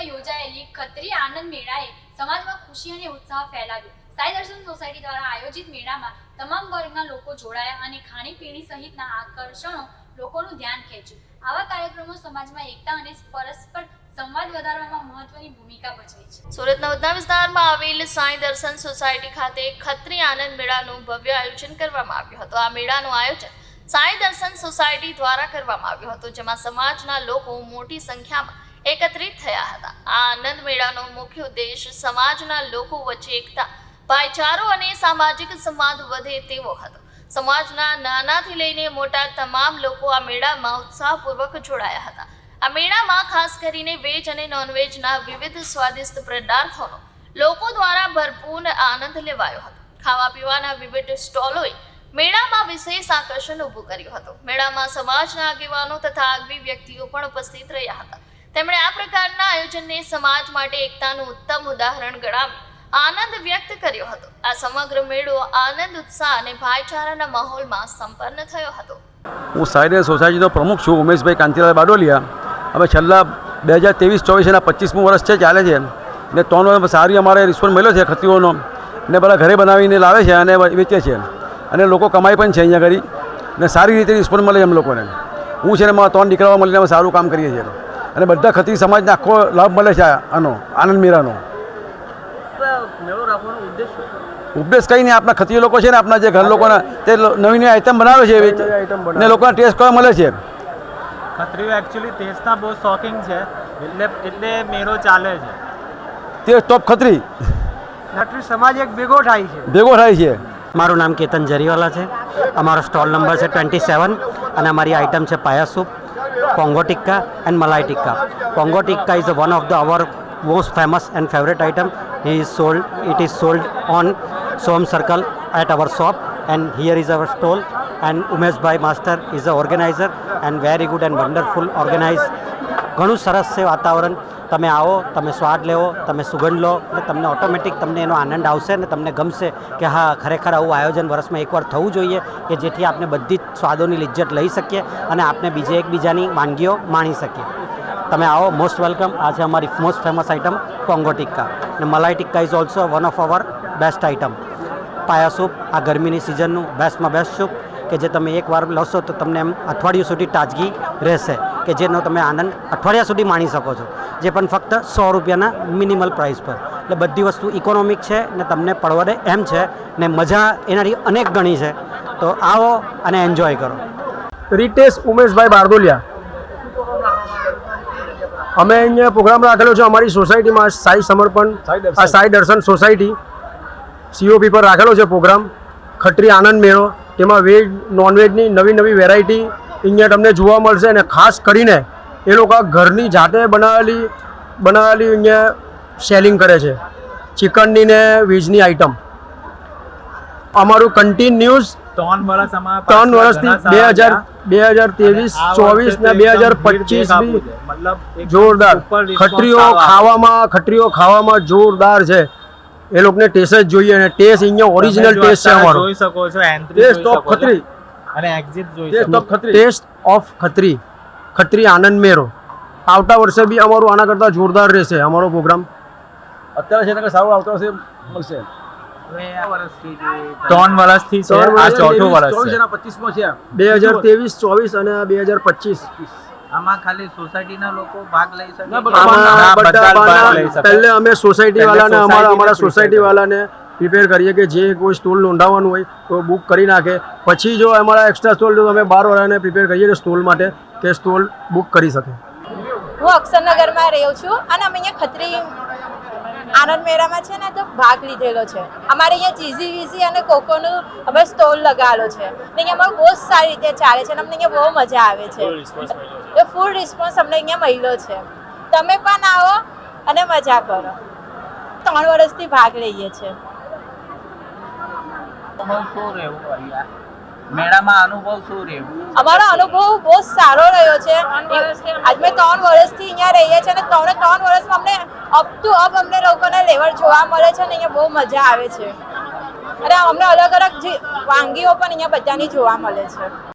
સુરતમાં યોજાયેલી ખત્રી આનંદ મેળાએ સમાજમાં ખુશી અને ઉત્સાહ ફેલાવ્યો. સાઈ દર્શન સોસાયટી દ્વારા આયોજિત મેળામાં તમામ વર્ગના લોકો જોડાયા અને ખાણીપીણી સહિતના આકર્ષણો લોકોનું ધ્યાન ખેંચ્યું. આવા કાર્યક્રમો સમાજમાં એકતા અને પરસ્પર મહત્વની ભૂમિકા ભજવે છે. સુરતના ઉધના વિસ્તારમાં આવેલ સાંઈ દર્શન સોસાયટી ખાતે ખત્રી આનંદ મેળાનું ભવ્ય આયોજન કરવામાં આવ્યું હતું. આ મેળાનું આયોજન સાંઈ દર્શન સોસાયટી દ્વારા કરવામાં આવ્યું હતું, જેમાં સમાજના લોકો મોટી સંખ્યામાં એકત્રિત થયા હતા. આ આનંદ મેળાનો મુખ્ય ઉદ્દેશ સમાજના લોકો વચ્ચે એકતા, ભાઈચારો અને સામાજિક સંવાદ વધે તેવો હતો. સમાજના નાનાથી લઈને મોટા તમામ લોકો આ મેળામાં ઉત્સાહપૂર્વક જોડાયા હતા. આ મેળામાં ખાસ કરીને વેજ અને નોનવેજના વિવિધ સ્વાદિષ્ટ પદાર્થોનો લોકો દ્વારા ભરપૂર આનંદ લેવાયો હતો. ખાવા પીવાના વિવિધ સ્ટોલોએ મેળામાં વિશેષ આકર્ષણ ઊભું કર્યું હતું. મેળામાં સમાજના આગેવાનો તથા આગવી વ્યક્તિઓ પણ ઉપસ્થિત રહ્યા હતા. તેમણે આ પ્રકારના આયોજનને સમાજ માટે એકતાનું ઉત્તમ ઉદાહરણ ગણાવી આનંદ વ્યક્ત કર્યો હતો. આ સમગ્ર મેળો આનંદ, ઉત્સાહ અને ભાઈચારાના માહોલમાં સંપન્ન થયો હતો. હું સાઈડે સોસાયટીનો પ્રમુખ છું, ઉમેશભાઈ કાંતિલાલ બાડોલિયા. હવે છેલ્લા બે હજાર ત્રેવીસ, ચોવીસ એના પચીસમું વર્ષ છે ચાલે છે. ને ત્રણ વર્ષ સારી અમારે રિસ્પોન્સ મળ્યો છે ખતરીઓનો. ને બધા ઘરે બનાવીને લાવે છે અને વેચે છે. અને લોકો કમાઈ પણ છે અહીંયા ઘડી. ને સારી રીતે રિસ્પોન્સ મળે એમ લોકોને. હું છે ને મારા ત્રણ દીકરાઓ મળીને અમે સારું કામ કરીએ છીએ. અને બધા ખત્રી સમાજને આખો લાભ મળે છે આનો આનંદ મીરાનો? ઉપદેશ કંઈ નહીં આપણા ખત્રી લોકો છે ને આપણા જે ઘર લોકોના તે નવી નવી આઈટમ બનાવે છે. ને લોકોને ટેસ્ટ કરવા મળે છે? ખત્રીઓ એકચ્યુઅલી ટેસ્ટના બહુ શોખીન છે એટલે એટલે મેળો ચાલે છે. તે ટોપ ખત્રી. ખત્રી સમાજ એક ભેગો થાય છે. ભેગો થાય છે. મારું નામ કેતન જરીવાલા છે. અમારો સ્ટોલ નંબર છે ટ્વેન્ટી સેવન અને અમારી આઇટમ છે paya soup પોંગો tikka and malai tikka પોંગો tikka is one of the our most famous and favourite item he is sold it is sold on Som circle at our shop and here is our stall and Umeshbhai master is a organizer and very good and wonderful organize ઘણું સરસ છે વાતાવરણ તમે આવો, તમે સ્વાદ લેવો, તમે સુગંધ લો એટલે તમને ઓટોમેટિક તમને એનો આનંદ આવશે ને તમને ગમશે કે હા, ખરેખર આવું આયોજન વર્ષમાં એકવાર થવું જોઈએ કે જેથી આપણે બધી જ સ્વાદોની લિજ્જત લઈ શકીએ અને આપણે બીજે એકબીજાની વાનગીઓ માણી શકીએ. તમે આવો મોસ્ટ વેલકમ આ છે અમારી મોસ્ટ ફેમસ આઇટમ કોંગો ટિક્કા અને malai tikka is also one of our best item paya soup આ ગરમીની સિઝનનું બેસ્ટમાં બેસ્ટ સૂપ કે જે તમે એકવાર લશો તો તમને એમ અઠવાડિયું સુધી તાજગી રહેશે કે જેનો તમે આનંદ અઠવાડિયા સુધી માણી શકો છો. જે પણ ફક્ત સો રૂપિયાના મિનિમલ પ્રાઇસ પર. એટલે બધી વસ્તુ ઇકોનોમિક છે ને તમને પરવડે એમ છે ને મજા એનાથી અનેક ગણી છે. તો આવો અને એન્જોય કરો. રિટેશ ઉમેશભાઈ બારદોલિયા અમે અહીંયા પ્રોગ્રામ રાખેલો છે અમારી સોસાયટીમાં સાઈ સમર્પણ સાઈ દર્શન. સોસાયટી સીઓપી પર રાખેલો છે પ્રોગ્રામ ખત્રી આનંદ મેળો તેમાં વેજ નોનવેજની નવી નવી વેરાયટી અહીંયા તમને જોવા મળશે અને ખાસ કરીને એ લોકો ઘરની જાતે બનાવેલી બનાવેલી અહીંયા સેલિંગ કરે છે. ચિકનની ને વેજની આઈટમ અમારું કન્ટિન્યુઅસ ત્રણ વર્ષ ત્રણ વર્ષથી બે હજાર બે હજાર ત્રેવીસ ચોવીસ ને બે હજાર પચીસ જોરદાર. આવે. ખાવામાં ખટરીઓ ખાવામાં જોરદાર છે. એ લોકોને ટેસ્ટ જ જોઈએ અને ટેસ્ટ અહીંયા ઓરિજિનલ ટેસ્ટ છે અમારો. જોઈ શકો છો એન્ટ્રી ટેસ્ટ છો. ખત્રી. અને એક્ઝિટ જોઈ taste of Khatri. Taste of Khatri. Khatri આનંદ મેરો. આવતા વર્ષે બી અમારું આના કરતાં જોરદાર રહેશે અમારો પ્રોગ્રામ અત્યારે છે ને સારું આવતો વર્ષે મળશે. ત્રણ વર્ષથી છે આ ચોથું વર્ષ ચોવીસ છે પચીસમાં છે. બે હજાર ત્રેવીસ ચોવીસ અને બે હજાર પચીસ. આમાં ખાલી સોસાયટીના લોકો ભાગ લઈ શકે. પહેલે અમે સોસાયટી વાળાને અમારા અમારા સોસાયટી વાળાને પ્રિપેર કરીએ કે જે કોઈ સ્ટોલ નોંધાવવાનું હોય તો બુક કરી નાખે. પછી જો અમારા એક્સ્ટ્રા સ્ટોલ જો અમે બાર વાળાને પ્રિપેર કરીએ કે સ્ટોલ માટે કે સ્ટોલ બુક કરી શકે. હું અક્ષરનગરમાં રહું છું અને અમે અહીંયા ખત્રી આનંદ મેળામાં છે ને તો ભાગ લીધેલો છે. અમારે અહીંયા ચીઝી વીઝી અને કોકોનું અમે સ્ટોલ લગાવેલો છે. ને અહીંયા અમારું બહુ જ સારી રીતે ચાલે છે અને અમને અહીંયા બહુ મજા આવે છે. એ ફૂલ રિસ્પોન્સ અમને અહીંયા મળ્યો છે. તમે પણ આવો અને મજા કરો. ત્રણ વર્ષથી ભાગ લઈએ છીએ મેળામાં અનુભવ શું રહ્યો? અમારો અનુભવ બહુ સારો રહ્યો છે. આજ મેં ત્રણ વર્ષથી અહીંયા રહીએ છીએ અને ત્રણે ત્રણ વર્ષમાં અમને અપ ટુ અપ અમને લોકોને લેવલ જોવા મળે છે અને અહીંયા બહુ મજા આવે છે. અને અમને અલગ અલગ જે વાનગીઓ પણ અહીંયા બધાની જોવા મળે છે.